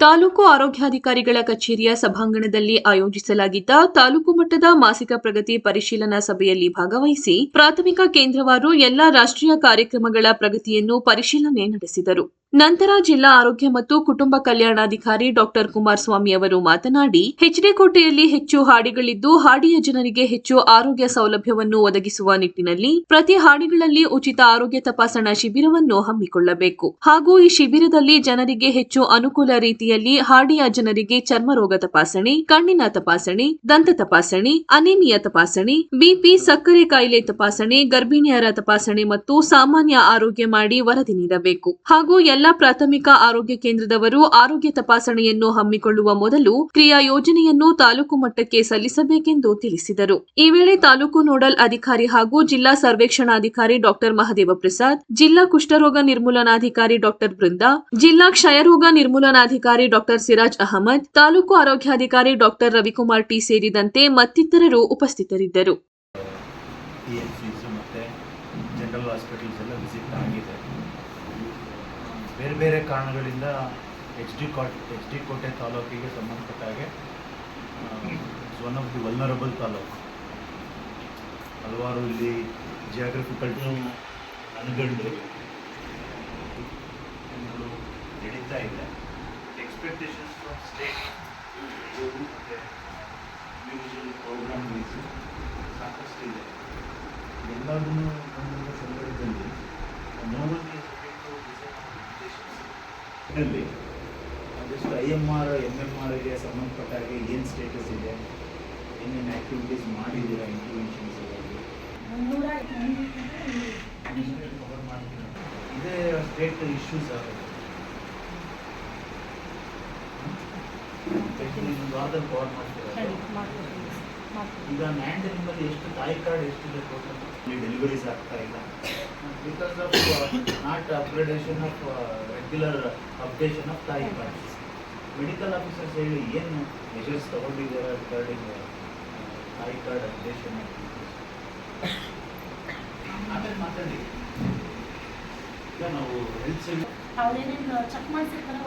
ತಾಲೂಕು ಆರೋಗ್ಯಾಧಿಕಾರಿಗಳ ಕಚೇರಿಯ ಸಭಾಂಗಣದಲ್ಲಿ ಆಯೋಜಿಸಲಾಗಿದ್ದ ತಾಲೂಕು ಮಟ್ಟದ ಮಾಸಿಕ ಪ್ರಗತಿ ಪರಿಶೀಲನಾ ಸಭೆಯಲ್ಲಿ ಭಾಗವಹಿಸಿ ಪ್ರಾಥಮಿಕ ಕೇಂದ್ರವಾರು ಎಲ್ಲಾ ರಾಷ್ಟ್ರೀಯ ಕಾರ್ಯಕ್ರಮಗಳ ಪ್ರಗತಿಯನ್ನು ಪರಿಶೀಲನೆ ನಡೆಸಿದರು. ನಂತರ ಜಿಲ್ಲಾ ಆರೋಗ್ಯ ಮತ್ತು ಕುಟುಂಬ ಕಲ್ಯಾಣಾಧಿಕಾರಿ ಡಾಕ್ಟರ್ ಕುಮಾರಸ್ವಾಮಿ ಅವರು ಮಾತನಾಡಿ ಕೋಟೆಯಲ್ಲಿ ಹೆಚ್ಚು ಹಾಡಿಗಳಿದ್ದು ಹಾಡಿಯ ಜನರಿಗೆ ಹೆಚ್ಚು ಆರೋಗ್ಯ ಸೌಲಭ್ಯವನ್ನು ಒದಗಿಸುವ ನಿಟ್ಟಿನಲ್ಲಿ ಪ್ರತಿ ಹಾಡಿಗಳಲ್ಲಿ ಉಚಿತ ಆರೋಗ್ಯ ತಪಾಸಣಾ ಶಿಬಿರವನ್ನು ಹಮ್ಮಿಕೊಳ್ಳಬೇಕು. ಹಾಗೂ ಈ ಶಿಬಿರದಲ್ಲಿ ಜನರಿಗೆ ಹೆಚ್ಚು ಅನುಕೂಲ ರೀತಿಯಲ್ಲಿ ಹಾಡಿಯ ಜನರಿಗೆ ಚರ್ಮರೋಗ ತಪಾಸಣೆ, ಕಣ್ಣಿನ ತಪಾಸಣೆ, ದಂತ ತಪಾಸಣೆ, ಅನಿಮಿಯ ತಪಾಸಣೆ ಬಿಪಿ ಸಕ್ಕರೆ ಕಾಯಿಲೆ ತಪಾಸಣೆ, ಗರ್ಭಿಣಿಯರ ತಪಾಸಣೆ ಮತ್ತು ಸಾಮಾನ್ಯ ಆರೋಗ್ಯ ಮಾಡಿ ವರದಿ ನೀಡಬೇಕು. ಹಾಗೂ ಎಲ್ಲಾ ಪ್ರಾಥಮಿಕ ಆರೋಗ್ಯ ಕೇಂದ್ರದವರು ಆರೋಗ್ಯ ತಪಾಸಣೆಯನ್ನು ಹಮ್ಮಿಕೊಳ್ಳುವ ಮೊದಲು ಕ್ರಿಯಾ ಯೋಜನೆಯನ್ನು ತಾಲೂಕು ಮಟ್ಟಕ್ಕೆ ಸಲ್ಲಿಸಬೇಕೆಂದು ತಿಳಿಸಿದರು. ಈ ವೇಳೆ ತಾಲೂಕು ನೋಡಲ್ ಅಧಿಕಾರಿ ಹಾಗೂ ಜಿಲ್ಲಾ ಸರ್ವೇಕ್ಷಣಾಧಿಕಾರಿ ಡಾಕ್ಟರ್ ಮಹದೇವ ಪ್ರಸಾದ್ ಜಿಲ್ಲಾ ಕುಷ್ಠರೋಗ ನಿರ್ಮೂಲನಾಧಿಕಾರಿ ಡಾಕ್ಟರ್ ಬೃಂದಾ, ಜಿಲ್ಲಾ ಕ್ಷಯರೋಗ ನಿರ್ಮೂಲನಾಧಿಕಾರಿ ಡಾಕ್ಟರ್ ಸಿರಾಜ್ ಅಹಮದ್, ತಾಲೂಕು ಆರೋಗ್ಯಾಧಿಕಾರಿ ಡಾಕ್ಟರ್ ರವಿಕುಮಾರ್ ಟಿ ಸೇರಿದಂತೆ ಮತ್ತಿತರರು ಉಪಸ್ಥಿತರಿದ್ದರು. ಜನರಲ್ ಹಾಸ್ಪಿಟಲ್ಸ್ ಎಲ್ಲ ವಿಸಿಟ್ ಆಗಿದೆ. ಬೇರೆ ಬೇರೆ ಕಾರಣಗಳಿಂದ H D Kote H D Kote ತಾಲೂಕಿಗೆ ಸಂಬಂಧಪಟ್ಟ ಹಾಗೆ one of the vulnerable taluk. ಹಲವಾರು ಇಲ್ಲಿ ಜಿಯಾಗ್ರಫಿಕಲ್ ಅನುಗಂಡು ನಡೀತಾ ಇದೆ. ಎಕ್ಸ್ಪೆಕ್ಟೇಷನ್ಸ್ ಫ್ರಮ್ ಸ್ಟೇಟ್ ಮತ್ತು ಮ್ಯೂಸಿಯಲ್ ಪ್ರೋಗ್ರಾಮ್ ಸಾಕಷ್ಟು ಇದೆ ಎಲ್ಲದನ್ನು ಇದರಲ್ಲಿ ಅದೆಷ್ಟು I M R M M ಆರ್ಗೆ ಸಂಬಂಧಪಟ್ಟ ಹಾಗೆ ಏನು ಸ್ಟೇಟಸ್ ಇದೆ? ಏನೇನು ಆ್ಯಕ್ಟಿವಿಟೀಸ್ ಮಾಡಿದ್ದೀರಾ ಮಾಡ್ತೀರಾ ಇದೇ ಸ್ಟೇಟ್ ಇಶ್ಯೂಸ್ ಆಗುತ್ತೆ ಇನ್ನೊಂದು ವಾರದಲ್ಲಿ ಕವರ್ ಮಾಡ್ತೀರಾ ಈಗ ಲ್ಯಾಂಡ್ ನಿಮ್ಮಲ್ಲಿ ಎಷ್ಟು ತಾಯಿ ಕಾರ್ಡ್ ಎಷ್ಟಿದೆ ಟೋಟಲ್ ಡೆಲಿವರೀಸ್ ಆಗ್ತಾ ಇಲ್ಲ. Because of not upgradation of regular updation of ತಾಯಿ ಕಾರ್ಡ್ ಮೆಡಿಕಲ್ ಆಫೀಸರ್ಸ್ ಹೇಳಿ ಏನು ಮೆಷರ್ಸ್ ತಗೊಂಡಿದ್ದಾರೆ ರಿಗಾರ್ಡಿಂಗ್ ತಾಯಿ ಕಾರ್ಡ್ ಅಪ್ಡೇಷನ್ ಆಮೇಲೆ ಮಾತಾಡಿ. ಈಗ ನಾವು ಹೆಲ್ತ್ ಅವ್ರೇನೇನು ಚೆಕ್ ಮಾಡಿಸಿರ್ತಾರ